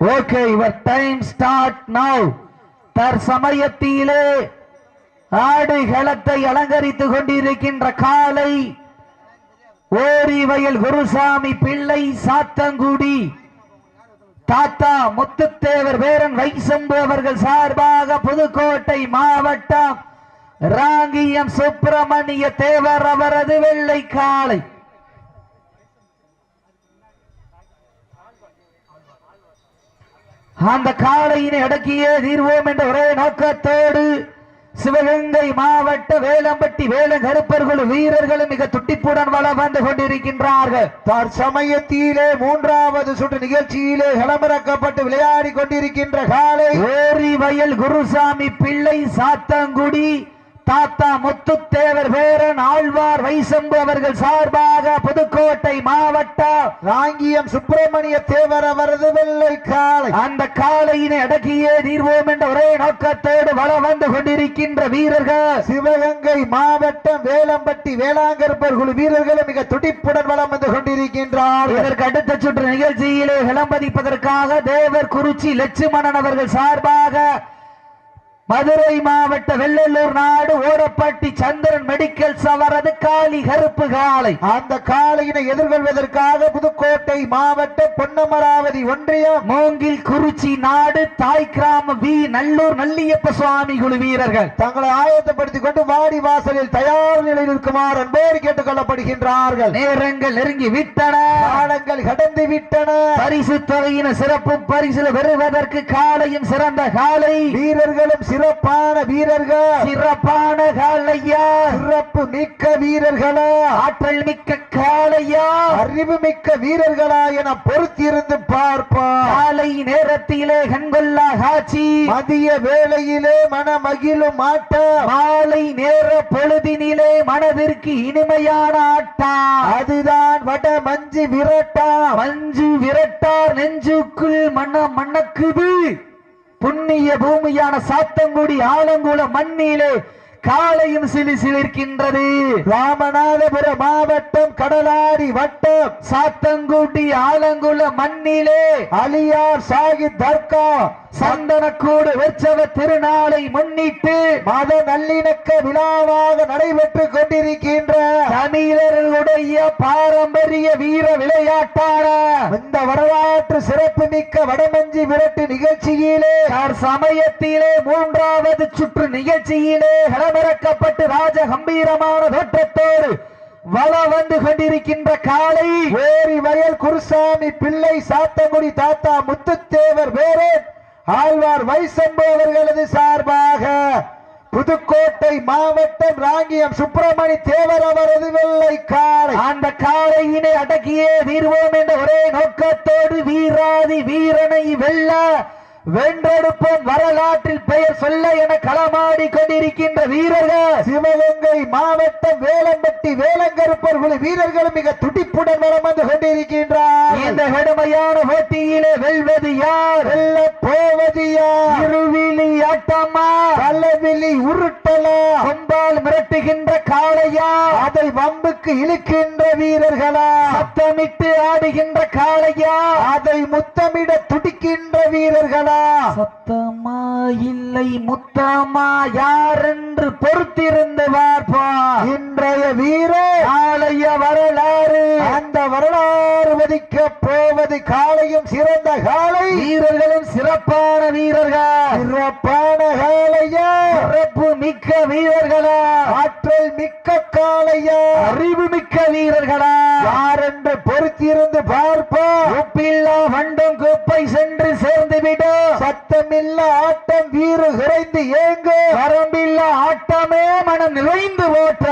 Okay your time start now தற்சமயத்திலே ஆடு களத்தை அலங்கரித்துக் கொண்டிருக்கின்ற காலை ஓரி வயல் குருசாமி பிள்ளை சாத்தங்குடி. தாத்தா முத்துத்தேவர் வேரன் வைசம்பு அவர்கள் சார்பாக புதுக்கோட்டை மாவட்டம் ராங்கியம் சுப்பிரமணிய தேவர் அவரது வெள்ளை காளை அந்த காளையினை அடக்கியே தீர்வோம் என்ற ஒரே நோக்கத்தோடு சிவகங்கை மாவட்ட வேலம்பட்டி வேலங்கருப்பர்கள் வீரர்களும் மிக துட்டிப்புடன் வளம் வந்து கொண்டிருக்கின்றார்கள். தற்சமயத்திலே மூன்றாவது சுற்று நிகழ்ச்சியிலே களமிறக்கப்பட்டு விளையாடி கொண்டிருக்கின்ற காலை ஓரி வயல் குருசாமி பிள்ளை சாத்தங்குடி தாத்தா முத்துத்தேவர் வேரன் ஆழ்வார் வைசம்பு அவர்கள் சார்பாக புதுக்கோட்டை மாவட்டம் ராங்கியம் சுப்பிரமணிய தேவர் அவரது வெள்ளை காலை அந்த காளையினை அடக்கியே தீர்வோம் என்ற ஒரே நோக்கத்தோடு வளம் வந்து கொண்டிருக்கின்ற வீரர்கள் சிவகங்கை மாவட்டம் வேலம்பட்டி வேளாங்கற்பர் குழு வீரர்களும் மிக துடிப்புடன் வளம் வந்து கொண்டிருக்கின்றார் இதற்கு அடுத்த சுற்று நிகழ்ச்சியிலே விளம்பதிப்பதற்காக தேவர் குறிச்சி லட்சுமணன் அவர்கள் சார்பாக மதுரை மாவட்ட வெள்ளலூர் நாடு ஓடப்பட்டி சந்திரன் மெடிக்கல் அவரது காளி கருப்பு காலை அந்த காலையினை எதிர்கொள்வதற்காக புதுக்கோட்டை மாவட்ட பொன்னமராவதி ஒன்றியம் மூங்கில் குறிச்சி நாடு தாய் கிராம வி நல்லூர் நல்லியப்ப சுவாமி குழு வீரர்கள். தங்களை ஆயத்தப்படுத்திக் கொண்டு வாடி வாசலில் தயார் நிலையில் இருக்குமாறு அன்போடு கேட்டுக் கொள்ளப்படுகின்றார்கள் நேரங்கள் நெருங்கி விட்டன. காலங்கள் கடந்து விட்டன. பரிசு தொகையின சிறப்பு பரிசு பெறுவதற்கு காலையும் சிறந்த காலை வீரர்களும் சிறப்பான வீரர்கள். சிறப்பான காலையா. சிறப்பு மிக்க வீரர்களா. ஆற்றல் மிக்க காலையா. அறிவு மிக்க வீரர்களா என பொறுத்திருந்து பார்ப்போம் காலை நேரத்திலே கண்கொள்ளா காட்சி. மதிய வேளையிலே மன மகிழும் ஆட்டம் மாலை நேர பொழுதினிலே மனதிற்கு இனிமையான ஆட்டா. அதுதான் வட மஞ்சு விரட்டா. மஞ்சு விரட்டார் நெஞ்சுக்குள் மண்ண மண்ணக்குது. புண்ணிய பூமியான சாத்தங்குடி ஆலங்குள மண்ணிலே காலையும் சிலி சிலிர்க்கின்றது. ராமநாதபுரம் மாவட்டம் கடலாடி வட்டம் சாத்தங்குடி ஆலங்குள மண்ணிலே. அலியார் சாகித் தர்கா சந்தனக்கூடு உற்சவ திருநாளை முன்னிட்டு மத நல்லிணக்க விழாவாக நடைபெற்று கொண்டிருக்கின்ற தமிழர்களுடைய பாரம்பரிய வீர விளையாட்டான இந்த வரலாற்று சிறப்புமிக்க வடமஞ்சி விரட்டு நிகழ்ச்சியிலே சமயத்திலே மூன்றாவது சுற்று நிகழ்ச்சியிலே களமிறக்கப்பட்டு ராஜ கம்பீரமான தோற்றத்தோடு வள வந்து கொண்டிருக்கின்ற காலை வேரி வயல் குருசாமி பிள்ளை சாத்தங்குடி தாத்தா முத்துத்தேவர் வேறு ஆழ்வார் வைசம்பு அவர்களது சார்பாக புதுக்கோட்டை மாவட்டம் ராங்கியம் சுப்பிரமணி தேவர் அவரது வெள்ளை காலை அந்த காலையினை அடக்கியே தீர்வோம் என்ற ஒரே நோக்கத்தோடு வீராதி வீரனை வெல்ல வென்றெடுப்போம் வரலாற்றில் பெயர் சொல்ல என களமாடி கொண்டிருக்கின்ற வீரர்கள். சிவகங்கை மாவட்டம் வேலம்பட்டி வேலங்கருப்பர் குழு வீரர்களும் மிக துடிப்புடன் வளம் வந்து கொண்டிருக்கின்றார். இந்த கடுமையான போட்டியிலே வெல்வது யார்? வெல்ல போவது யார்? இருவிழி ஆட்டமா? பல்லவிழி உருட்டலா? கொம்பால் மிரட்டுகின்ற காளையா? அதை வம்புக்கு இழுக்கின்ற வீரர்களா? சத்தமிட்டு ஆடுகின்ற காளையா? அதை முத்தமிட துடிக்கின்ற வீரர்களா? சத்தமா இல்லை முத்தமா யார் என்று பொறுத்திருந்து பார்ப்போம் இன்றைய வீரர் நாளைய வரலாறு. அந்த வரலாறு மதிக்க போவது காலையும் சிறந்த காலை வீரர்களும் சிறப்பான வீரர்கள். சிறப்பான காலையா சிறப்பு மிக்க வீரர்களா? ஆற்றல் மிக்க காலையா அறிவு மிக்க வீரர்களா? யார் என்று பொறுத்திருந்து பார்ப்போம். உப்பில்லா வண்டும் குப்பை சென்று சேர்ந்து விடும் சத்தமில்ல ஆட்டம் வீறு குறைந்து ஏங்கு. வரம்பில்ல ஆட்டமே மனம் நிறைந்து ஓட்ட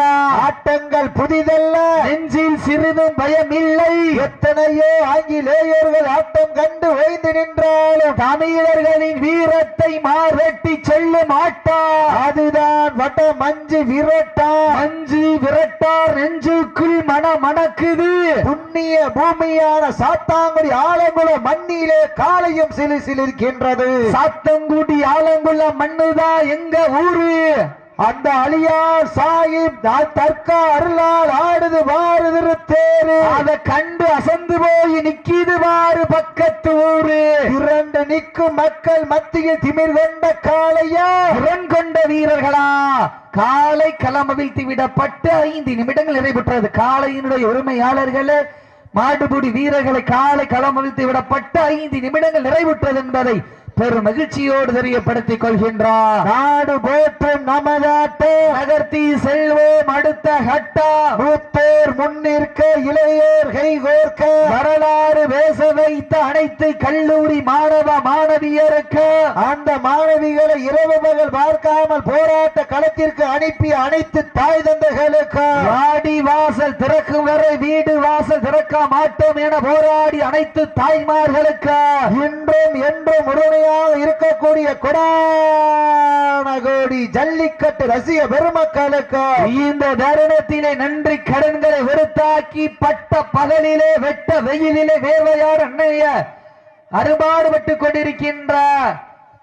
ஆட்டங்கள் புதிதல்ல. நெஞ்சில் சிறிதும் பயம் இல்லை எத்தனையோ ஆங்கிலேயர்கள் ஆட்டம் கண்டு ஓய்ந்து நின்றாலும் தமிழர்களின் வீரத்தை மார்வெட்டி செல்லும் ஆட்டா. அதுதான் வட மஞ்சு விரட்டா. மஞ்சு விரட்டார் நெஞ்சுக்குள் மன மணக்குது. புண்ணிய பூமியான சாத்தாங்குடி ஆலங்குள மண்ணிலே காலையும் சிலு சிலிருக்கின்றது சாத்தங்குடி ஆலங்குள்ள மண்ணுதான் எங்க ஊரு? அந்த அலியார் சாஹிப் தற்கா அருளால் ஆடுது வாருது தேரு அத கண்டு அசந்து போய் நிக்கிது பாரு பக்கத்து ஊரு. இரண்டு நிற்கும் மக்கள் மத்தியில் திமிர் கொண்ட காளையா? திறன் கொண்ட வீரர்களா? காலை களம் அவிழ்த்து விடப்பட்டு ஐந்து நிமிடங்கள் நிறைவுற்றது காளையினுடைய உரிமையாளர்களே மாட்டுப்பூடி வீரர்களை காலை களம் அவிழ்த்து விடப்பட்டு ஐந்து நிமிடங்கள் நிறைவுற்றது என்பதை பெரும் மகிழ்ச்சியோடு தெரியப்படுத்திக் கொள்கின்றார். நாடு போற்றும் நமதாட்டே நகர்த்தி செல்வோம் அடுத்த ஹட்டா மூத்தோர் முன்னிற்க இளையோர் கைகோர்க்க வரலாறு பேச வைத்த அனைத்து கல்லூரி மாணவ மாணவியருக்கு. அந்த மாணவிகளை இரவு பகல் பார்க்காமல் போராட்ட களத்திற்கு அனுப்பி அனைத்து தாய் தந்தைகளுக்கு. வாடி வாசல் திறக்கும் வரை வீடு வாசல் திறக்க மாட்டோம் என போராடி அனைத்து தாய்மார்களுக்கு. இன்றும் என்றும் முழுமையாக இருக்கக்கூடிய கொடானகோடி ஜல்லிக்கட்டு ரசிக பெருமக்களுக்கு இந்த தருணத்திலே நன்றி கடன்களை வெறுத்தாக்கி பட்ட பகலிலே வெட்ட வெயிலிலே வேர்வையார் அன்னைய அறுபாடுபட்டு கொண்டிருக்கின்ற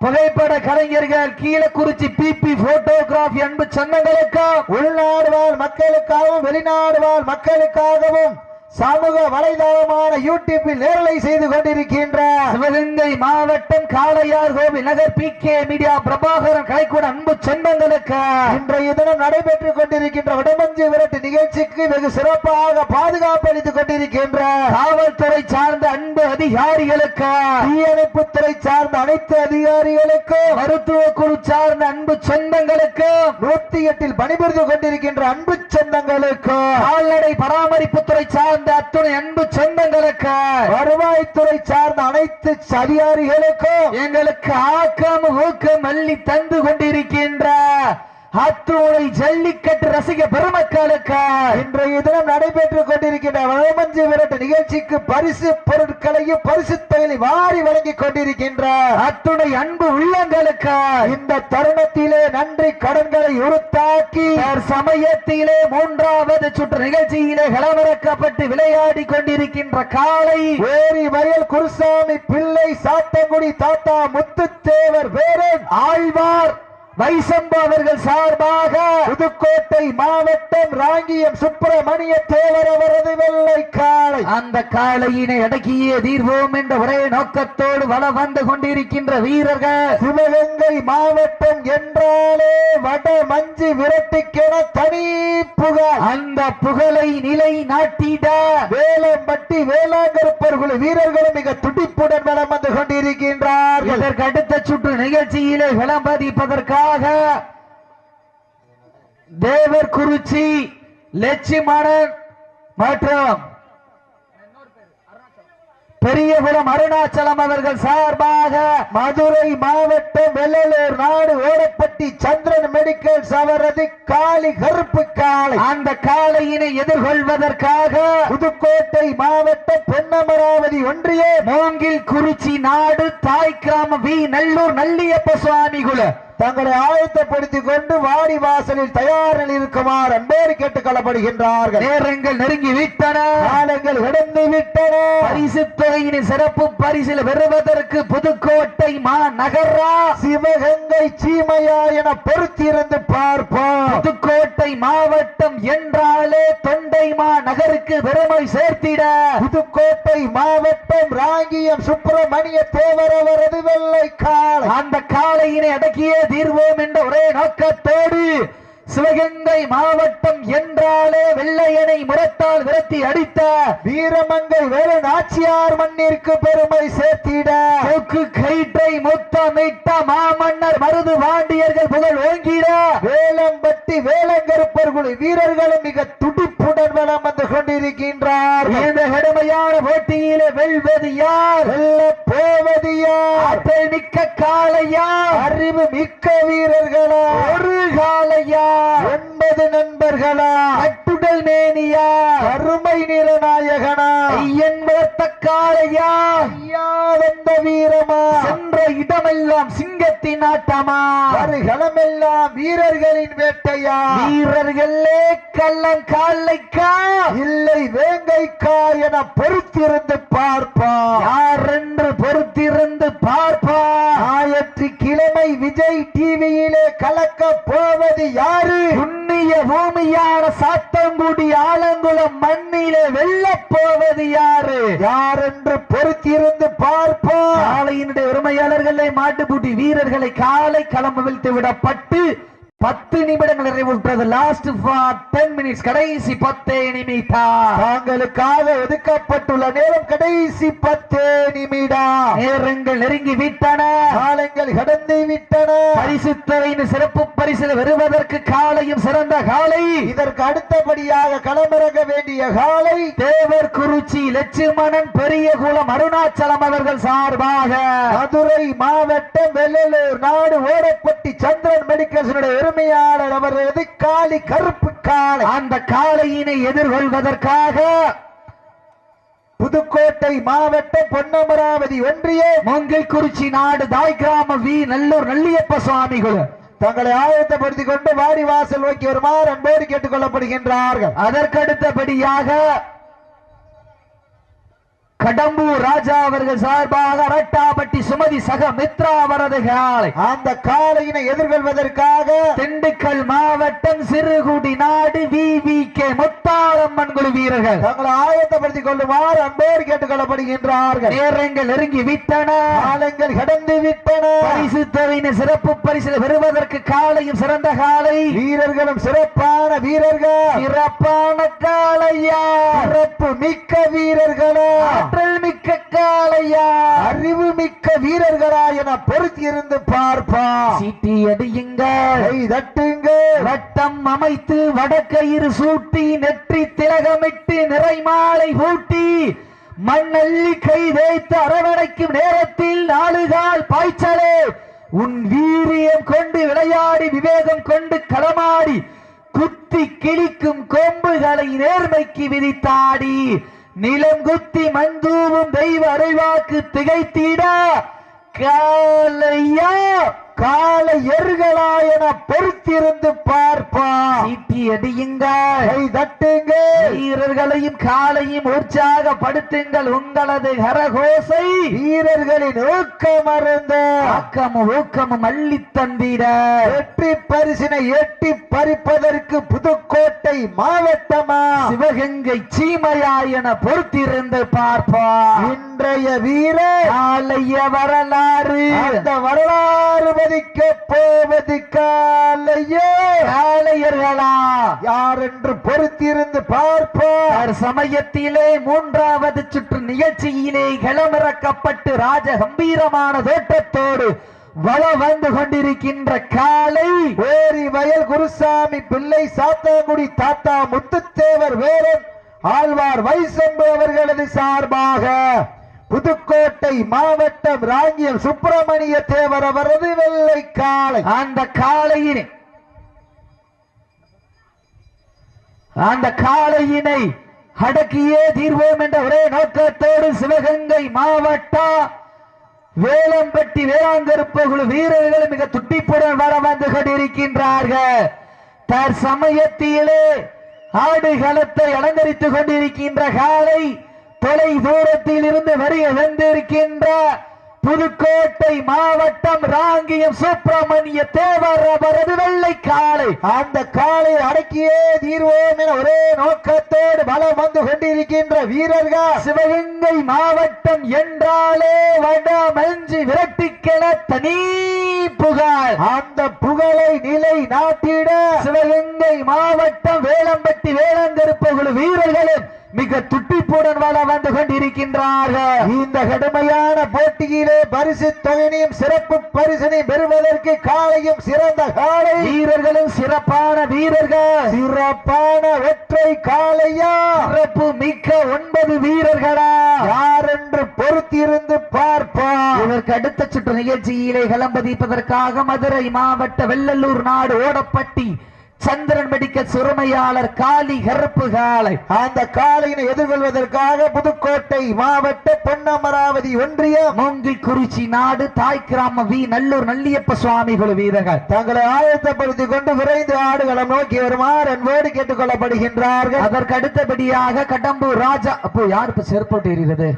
புகைப்பட கலைஞர்கள் கீழக்குறிச்சி பிபி போட்டோகிராஃபி அன்பு சொந்தங்களுக்கு உள்நாடு வாழ் மக்களுக்காகவும் வெளிநாடு வாழ் மக்களுக்காகவும் சமூக வலைதளமான யூடியூப்பில் நேரலை செய்து கொண்டிருக்கின்ற சிவகங்கை மாவட்டம் காளையார் கோவில் நகர் பி கே மீடியா பிரபாகரன் கலைக்கூட அன்பு சொந்தங்களுக்கு இன்றைய தினம் நடைபெற்றுக் கொண்டிருக்கின்ற வடமஞ்சு விரட்டு நிகழ்ச்சிக்கு வெகு சிறப்பாக பாதுகாப்பு அளித்துக் கொண்டிருக்கின்ற காவல்துறை சார்ந்த அன்பு அதிகாரிகளுக்கு தீயணைப்புத்துறை சார்ந்த அனைத்து அதிகாரிகளுக்கும் மருத்துவ குழு சார்ந்த அன்பு சொந்தங்களுக்கு நூத்தி எட்டில் பணிபுரிந்து கொண்டிருக்கின்ற அன்பு சொந்தங்களுக்கு கால்நடை பராமரிப்புத்துறை சார்ந்த அத்துணை அன்பு சொந்தங்களுக்கு வருவாய்த்துறை சார்ந்த அனைத்து அதிகாரிகளுக்கும் எங்களுக்கு ஆக்கம் ஊக்கம் அள்ளி தந்து கொண்டிருக்கின்ற அத்துணை ஜல்லிக்கட்டு ரசிக பெருமக்களுக்கு இன்றைய தினம் நடைபெற்றுக் கொண்டிருக்கின்ற வடமஞ்சு விரட்டு நிகழ்ச்சிக்கு பரிசு பொருட்களையும் பரிசு தொகையை வாரி வழங்கிக் கொண்டிருக்கின்ற அத்துணை அன்பு உள்ளங்களுக்கு இந்த தருணத்திலே நன்றி கடன்களை உருத்தாக்கி சமயத்திலே மூன்றாவது சுற்று நிகழ்ச்சியிலே கலவரக்கப்பட்டு விளையாடி கொண்டிருக்கின்ற காலை வேரி வயல் குருசாமி பிள்ளை சாத்தங்குடி தாத்தா முத்துத்தேவர் வேரன் ஆழ்வார் வைசம்பு அவர்கள் சார்பாக புதுக்கோட்டை மாவட்டம் ராங்கியம் சுப்பிரமணிய தேவர் அவரது வெள்ளை காளை. அந்த காளையினை அடக்கியே தீர்வோம் என்ற ஒரே நோக்கத்தோடு வளம் வந்து கொண்டிருக்கின்ற வீரர்கள். சிவகங்கை மாவட்டம் என்றாலே வட மஞ்சு விரட்டுக்கென தனி புகார் அந்த புகழை நிலை நாட்டிட. வேலம்பட்டி வேளாங்கருப்பர் குழு வீரர்களும் மிக துடிப்புடன் வளம் வந்து கொண்டிருக்கின்றார்கள். இதற்கு அடுத்த சுற்று நிகழ்ச்சியிலே விளம்பதிப்பதற்காக தேவர் குறிச்சி லட்சுமணன் மற்றும் பெரியகுளம் அருணாச்சலம் அவர்கள் சார்பாக மதுரை மாவட்டம் வெள்ளலூர் நாடு ஓடப்பட்டி சந்திரன் மெடிக்கல் அவரது காளி கருப்பு காலை அந்த காளையினை எதிர்கொள்வதற்காக புதுக்கோட்டை மாவட்டம் பொன்னமராவதி ஒன்றிய மூங்கில் குறிச்சி நாடு தாய் கிராமம் வி. நல்லூர் நல்லியப்ப சுவாமி குல. தங்களை ஆயத்தப்படுத்திக் கொண்டு வாடி வாசலில் தயார் நிலையில் இருக்குமாறு அன்போடு கேட்டுக் கொள்ளப்படுகின்றார்கள் நேரங்கள் நெருங்கி விட்டன. காலங்கள் கடந்து விட்டன. பரிசு தொகையினை சிறப்பு பரிசில் பெறுவதற்கு புதுக்கோட்டை மா நகரா சிவகங்கை சீமையா என பொறுத்திருந்து பார்ப்போம். புதுக்கோட்டை மாவட்டம் என்றாலே தொண்டை மா நகருக்கு பெருமை சேர்த்திட. புதுக்கோட்டை மாவட்டம் ராங்கியம் சுப்பிரமணிய தேவர் அவரது வெள்ளை காளை அந்த காளையினை அடக்கியே தீர்வோம் என்ற ஒரே நோக்கத்தோடு சிவகங்கை மாவட்டம் என்றாலே வெள்ளையனை முரத்தால் விரட்டி அடித்த வீரமங்கை வேலு நாச்சியார் மண்ணிற்கு பெருமை சேர்த்திட. கயிற்றை முத்தமிட்ட மாமன்னர் மருது வாண்டியர்கள் புகழ் ஓங்கிட. வேலம்பட்டி வேலங்கருப்பர்கள் குழு வீரர்களும் மிக துடிப்புடன் வளம் வந்து கொண்டிருக்கின்றார். இந்த கடுமையான போட்டியிலே வெல்வது யார்? வெல்ல காளையா? அறிவு மிக்க வீரர்களா? ஒரு காளையா? ஒன்பது நண்பர்களா? கட்டுடல் மேனியா? அருமை நிறநாயகனா? என்பதத்தக்காரையா ஐயா வந்த வீரமா? சென்ற இடமெல்லாம் சிங்கத்தின் ஆட்டமா? வருகளமெல்லாம் வீரர்களின் வேட்டையா? வீரர்களே கள்ளம் காலைக்கா இல்லை வேங்கைக்கா என பொறுத்திருந்து பார்ப்பா. யார் என்று பொறுத்திருந்து பார்ப்பா? ஞாயிற்றுக்கிழமை விஜய் டிவியிலே கலக்க போவது யாரு? புண்ணிய பூமியான சாத்தங்குடி ஆலங்குளம் மண்ணிலே வெள்ளப்போ போவது யாரு? யார் என்று பொறுத்திருந்து பார்ப்போம். காலையினுடைய உரிமையாளர்களை மாட்டு மாட்டுப்பூட்டி வீரர்களை காலை களம் விழ்த்து விடப்பட்டு பத்து நிமிடங்கள் நிறைவுற்றது. லாஸ்ட் ஃபார் டென் மினிட்ஸ் கடைசி பத்தே நிமிடம். தாங்களுக்காக ஒதுக்கப்பட்டுள்ள நேரம் கடைசி பத்து நிமிடம். நேரங்கள் நெருங்கி விட்டன. காலங்கள் கடந்து விட்டன. பரிசு தொகையின் சிறப்பு பரிசில் வருவதற்கு காலையும் சிறந்த காலை. இதற்கு அடுத்தபடியாக களமிறங்க வேண்டிய காலை. தேவர் குறிச்சி லட்சுமணன் பெரியகுளம் அருணாச்சலம் அவர்கள் சார்பாக. மதுரை மாவட்டம் வெள்ளலூர் நாடு ஓடப்பட்டி சந்திரன் மெடிக்கல்ஸினுடைய உரிமையாளர் அவரது காளி கருப்பு காளை. அந்த காளையினை எதிர்கொள்வதற்காக புதுக்கோட்டை மாவட்டம் பொன்னமராவதி ஒன்றியம் மொங்கில் குறிச்சி நாடு தாய் கிராம வி. நல்லூர் நல்லியப்ப சுவாமிகள். தங்களை ஆயத்தப்படுத்திக் கொண்டு வாடி வாசல் நோக்கி வருமாறு அன்போடு கேட்டுக் கொள்ளப்படுகின்றார்கள். அதற்கடுத்தபடியாக கடம்பூர் ராஜா அவர்கள் சார்பாக அரட்டாப்பட்டி சுமதி சக மித்ரா அவரது காலை. அந்த காளையினை எதிர்கொள்வதற்காக திண்டுக்கல் மாவட்டம் சிறுகுடி நாடு வி வி கே முத்தாளம்மன் குழு வீரர்கள். தங்களை ஆயத்தப்படுத்திக் கொள்ளுமாறு அன்போடு கேட்டுக் கொள்ளப்படுகின்றார்கள் நேரங்கள் நெருங்கி விட்டன. காலங்கள் கடந்து விட்டன. பரிசு சிறப்பு பரிசில் பெறுவதற்கு காலையும் சிறந்த காலை. வீரர்களும் சிறப்பான வீரர்கள். சிறப்பான காளையா. சிறப்பு மிக்க வீரர்களா. ஆற்றல் மிக்க காளையா. அறிவு மிக்க வீரர்களா என பொருத்தி இருந்து பார்ப்பா. சீட்டி அடியுங்கள் கை தட்டுங்க வட்டம் அமைத்து வடக்கயிறு சூட்டி நெற்றி திலகமிட்டு நிறைமாலை பூட்டி மண்ணள்ளி கை தேய்த்து அரவணைக்கும் நேரத்தில் நாளுகால் பாய்ச்சலே. உன் வீரியம் கொண்டு விளையாடி விவேகம் கொண்டு களமாடி குத்தி கிழிக்கும் கொம்புகளை நேர்மைக்கு விதித்தாடி. நிலம் குத்தி மந்தூவும் தெய்வ அறைவாக்கு திகைத்தீடா. காலையா! கால எருகளா என பொறுத்திருந்து பார்ப்பா. சீட்டி அடியுங்கள் கை தட்டுங்க. வீரர்களையும் காலையும் உற்சாகப்படுத்துங்கள் உங்களது கரகோசை வீரர்களின் ஊக்கம் மறந்த ஆக்கமும் ஊக்கமும் அள்ளி தந்திட. வெற்றி பரிசினை எட்டி பறிப்பதற்கு புதுக்கோட்டை மாவட்டமா? சிவகங்கை சீமையா என பொறுத்திருந்து பார்ப்போம் இன்றைய வீரர் நாளைய வரலாறு. அந்த வரலாறு மதிக்க போவது காலையோ காளையர்களா யார் என்று பொறுத்திருந்து பார்ப்போம். சமயத்திலே மூன்றாவது சுற்று நிகழ்ச்சியிலே களமிறக்கப்பட்டு ராஜ கம்பீரமான தோட்டத்தோடு வள வந்து கொண்டிருக்கின்ற காலை ஓரி வயல் குருசாமி பிள்ளை சாத்தாங்குடி தாத்தா முத்துத்தேவர் வேலன் ஆழ்வார் வைசம்பு அவர்களது சார்பாக புதுக்கோட்டை மாவட்டம் ராஞ்சியம் சுப்பிரமணிய தேவர் அவரது வெள்ளை காளை. அந்த காளையினை அந்த காளையினை அடக்கியே தீர்வோம் என்ற ஒரே நோக்கத்தோடு சிவகங்கை மாவட்டம் வேலம்பட்டி வேளாங்கருப்பகுழு வீரர்கள் மிக துட்டிப்புடன் வர வந்து கொண்டிருக்கின்றார்கள். தற்சமயத்திலே ஆடுகளத்தை அலங்கரித்துக் கொண்டிருக்கின்ற காலை தொலை தூரத்தில் இருந்து வரிய வந்திருக்கின்ற புதுக்கோட்டை மாவட்டம் ராங்கியம் சுப்பிரமணிய தேவர் அவரது வெள்ளை காலை அந்த காலை அடக்கியே தீர்வோம் என ஒரே நோக்கத்தோடு பலம் வந்து கொண்டிருக்கின்ற வீரர்கள் சிவகங்கை மாவட்டம் என்றாலே வடமஞ்சி விரட்டிக்கென தனி புகார் அந்த புகழை நிலை நாட்டிட சிவகங்கை மாவட்டம் வேளம்பட்டி வேளாங்கருப்பகுழு வீரர்களும் மிக துட்டிப்புடன் வள வந்து கொண்டிருக்கின்றார்கள். இந்த கடுமையான போட்டியிலே பரிசு தொகையினையும் சிறப்பு பரிசினையும் பெறுவதற்கு காலையும் சிறந்த காலை. வீரர்களும் சிறப்பான வீரர்கள். சிறப்பான ஒற்றை காலையா? சிறப்பு மிக்க ஒன்பது வீரர்களா? யார் என்று பொறுத்திருந்து பார்ப்போம். இதற்கு அடுத்த சுற்று நிகழ்ச்சியிலே களம்பதிப்பதற்காக மதுரை மாவட்ட வெள்ளலூர் நாடு ஓடப்பட்டி சந்திரன் மெடிக்கல் சுரமையாளர் காளி கருப்பு காலை அந்த காலையினை எதிர்கொள்வதற்காக புதுக்கோட்டை மாவட்ட பொன்னமராவதி ஒன்றியம் மூங்கில் குறிச்சி நாடு தாய் கிராம வி நல்லூர் நல்லியப்ப சுவாமி குழு வீரர்கள். தங்களை ஆயத்தப்படுத்திக் கொண்டு விரைந்து ஆடுகளம் நோக்கி வருமாறு அன்போடு கேட்டுக் கொள்ளப்படுகின்றார்கள் அதற்கு அடுத்தபடியாக கடம்பூர் ராஜா அப்போ யார் இப்ப செருப்போட்டு எறிகிறது?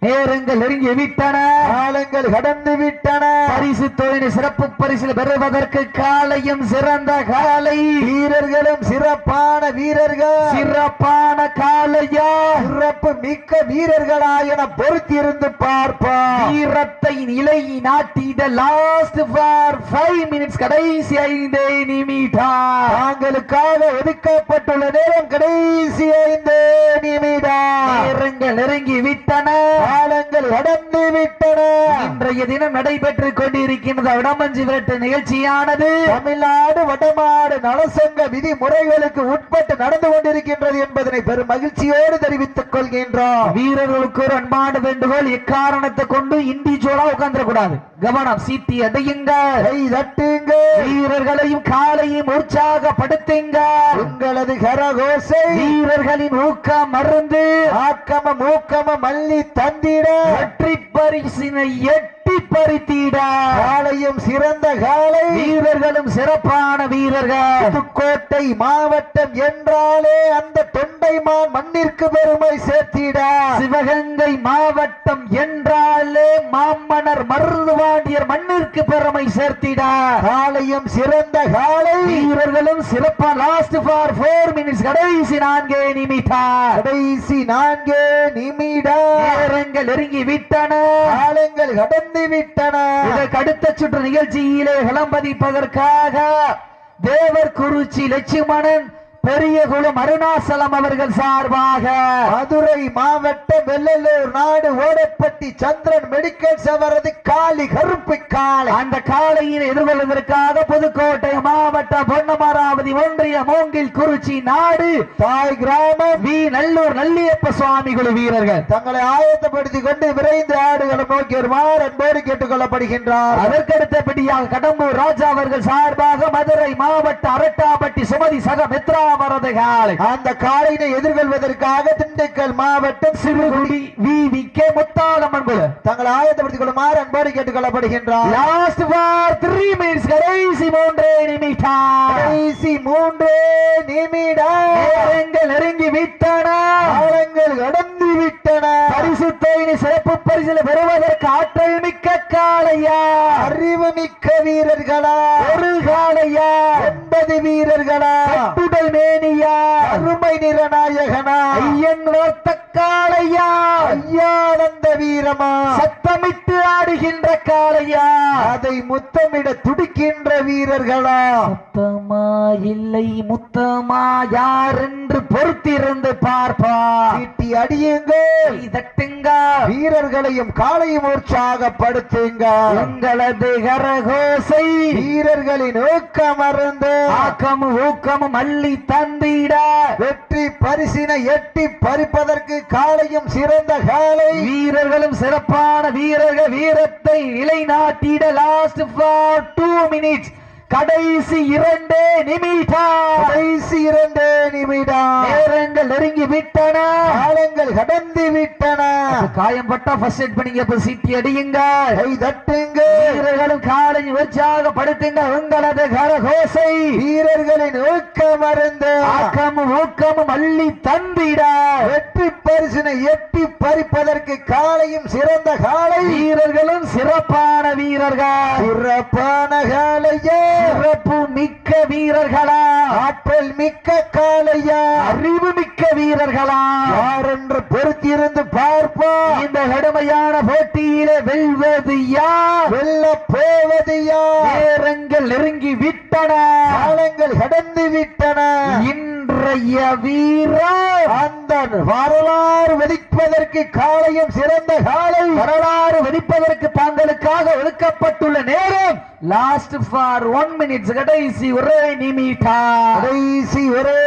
நேரங்கள் நெருங்கி விட்டன. காலங்கள் கடந்து விட்டன. பரிசு தொழில் சிறப்பு பரிசில் பெறுவதற்கு காலையும் சிறந்த காலை. வீரர்களும் சிறப்பான வீரர்கள். சிறப்பான காலையா? சிறப்பு மிக்க வீரர்களா என பொறுத்திருந்து பார்ப்போம். வீரத்தை நிலை நாட்டிட லாஸ்ட் ஃபார் ஃபைவ் மினிட்ஸ் கடைசி ஐந்து நிமிடம். தாங்களுக்காக ஒதுக்கப்பட்டுள்ள நேரம் கடைசி ஐந்து நிமிடம். நேரங்கள் நெருங்கி விட்டன. காலங்கள் கடந்து விட்டன. இன்றைய தினம் நடைபெற்றுக் கொண்டிருக்கின்ற வடமஞ்சி விரட்டு நிகழ்ச்சியானது தமிழ்நாடு வடமாடு நலசங்க விதிமுறைகளுக்கு உட்பட்டு நடந்து கொண்டிருக்கின்றது என்பதனை பெரும் மகிழ்ச்சியோடு தெரிவித்துக் கொள்கின்றோம். வீரர்களுக்கு ஒரு அன்பான வேண்டுகோள் எக்காரணத்தை கொண்டு இண்டிவிஜுவலா உட்கார்ந்துட கூடாது கவனம் சீட்டி அடையுங்க. தட்டுங்க. வீரர்களையும் காலையும் உற்சாகப்படுத்துங்க. உங்களது கரகோசை. வீரர்களின் ஊக்கம் மருந்து ஆக்கம மூக்கம மல்லி தந்திட. வெற்றி பரிசினை எட்டி பறித்திட காலையும் சிறந்த காலை வீரர்களும் சிறப்பான வீரர்கள். புதுக்கோட்டை மாவட்டம் என்றாலே அந்த தொண்டைமான் மண்ணிற்கு பெருமை சேர்த்திட. சிவகங்கை மாவட்டம் என்றாலே மாமன்னர் மருதுவாண்டியர் மண்ணிற்கு பெருமை சேர்த்திட. காலையும் சிறந்த காலை வீரர்களும் சிறப்பா லாஸ்ட் ஃபார் போர் மினிட்ஸ் கடைசி நான்கே நிமிடம் கடைசி நான்கே நிமிடம் நேரங்கள் நெருங்கி விட்டன. காலங்கள் கடந்து விட்டன கடுத்த சுற்று நிகழ்ச்சியிலே விளம்பதிப்பதற்காக தேவர் குறிச்சி லட்சுமணன் பெரியகுளம் அருணாசலம் அவர்கள் சார்பாக மதுரை மாவட்டம் வெள்ளலூர் நாடு ஓடப்பட்டி சந்திரன் மெடிக்கல் அவரது காலி கருப்பு காலை அந்த காலையினை எதிர்கொள்வதற்காக புதுக்கோட்டை மாவட்டம் பொன்னமராவதி ஒன்றிய மூங்கில் குறிச்சி நாடு தாய் கிராமம் வி. நல்லூர் நல்லியப்ப சுவாமி குழு வீரர்கள். தங்களை ஆயத்தப்படுத்திக் கொண்டு விரைந்து ஆடுகளை நோக்கி வருமாறு அன்போடு கேட்டுக் கொள்ளப்படுகின்றார். அதற்கடுத்தபடியாக கடம்பூர் ராஜா அவர்கள் சார்பாக மதுரை மாவட்ட அரட்டாப்பட்டி சுமதி சக மித்ராவரது காலை அந்த காளையினை எதிர்கொள்வதற்காக திண்டுக்கல் மாவட்டம் Sirugudi V. V. K. Muthalamman குழு தங்களை ஆயத்தப்படுத்திக் கொள்ளுமாறு அன்போடு கேட்டுக் கொள்ளப்படுகின்றார் லாஸ்ட் ஃபார் த்ரீ மினிட்ஸ் கடைசி மூன்றே நிமிடம். கடைசி மூன்று நிமிடம். நேரங்கள் நெருங்கி விட்டன. காலங்கள் கடந்து விட்டன. பரிசு தொகையினை சிறப்பு பரிசில் பெறுவதற்கு ஆற்றல் மிக்க காளையா. அறிவு மிக்க வீரர்களா. ஒரு காளையா. ஒன்பது வீரர்களா. கட்டுடல் மேனியா அருமை நிறநாயகனா. ஐயன் வளர்த்த காளையா ஐயானந்த வீரமா. சத்தமிட்டு ஆடுகின்ற காளையா. அதை முத்தமிட துடிக்கின்ற வீரர்களா. முத்தமா இல்லை முத்தமா யார் என்று பொறுத்திருந்து பார்ப்பா. சீட்டி அடியுங்கள். தட்டுங்க. வீரர்களையும் காலையும் உற்சாகப்படுத்துங்க. உங்களது கரகோசை. வீரர்களின் ஊக்கமருந்து. ஆக்கமும் ஊக்கமும் அள்ளி தந்திட. வெற்றி பரிசினை எட்டி பறிப்பதற்கு காலையும் சிறந்த காலை வீரர்களும் சிறப்பான வீரர்கள் வீரத்தை நிலைநாட்டிட லாஸ்ட் ஃபார் டூ மினிட்ஸ் கடைசி இரண்டே நிமிடம். கடைசி இரண்டு நிமிடம். நேரங்கள் நெருங்கி விட்டன. காலங்கள் கடந்து விட்டன. காயம்பட்டா ஃபர்ஸ்ட் எய்ட் பண்ணீங்க இப்ப சீட்டி அடியுங்க. கை தட்டுங்க. வீரர்களும் காலை உற்சாகப்படுத்துங்க உங்களது கரகோசை. வீரர்களின் ஊக்கமருந்து ஆக்கமும் ஊக்கமும் அள்ளி தந்திட. வெற்றி பரிசினை எட்டி பறிப்பதற்கு காலையும் சிறந்த காலை. வீரர்களும் சிறப்பான வீரர்கள். சிறப்பான காலையே. சிறப்பு மிக்க வீரர்களா? ஆற்றல் மிக்க காலையா அறிவு மிக்க வீரர்களா? யார் என்று பொறுத்திருந்து பார்ப்போம். இந்த கடுமையான போட்டியிலே வெல்வது யார்? வெல்ல போவது யார்? நேரங்கள் நெருங்கி விட்டன. காலங்கள் கடந்து விட்டன. இன்றைய வீரர். அந்த வரலாறு வெடிப்பதற்கு காலையும் சிறந்த காலை வரலாறு வெடிப்பதற்கு தாங்களுக்காக ஒதுக்கப்பட்டுள்ள நேரம் லாஸ்ட் ஃபார் ஒன் மினிட்ஸ் கடைசி ஒரே நிமிடா. கடைசி ஒரே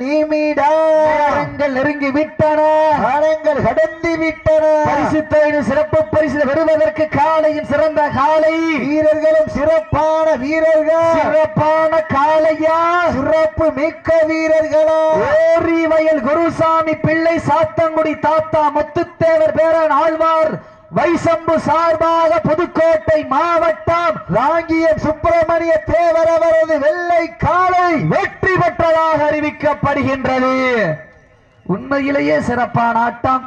நேரங்கள் நெருங்கி விட்டன. காலங்கள் கடந்து விட்டன. பரிசு தொகையின் சிறப்பு பரிசு பெறுவதற்கு காலையும் சிறந்த காலை. வீரர்களும் சிறப்பான வீரர்கள். சிறப்பான காளையா சிறப்பு மிக்க வீரர்களா? ஓரி வயல் குருசாமி பிள்ளை சாத்தங்குடி தாத்தா முத்துத்தேவர் பேரன் ஆழ்வார் வைசம்பு சார்பாக புதுக்கோட்டை மாவட்டம் ராங்கியம் சுப்பிரமணிய தேவர் அவரது வெள்ளை காலை வெற்றி பெற்றதாக அறிவிக்கப்படுகின்றது. உண்மையிலேயே சிறப்பான ஆட்டம்.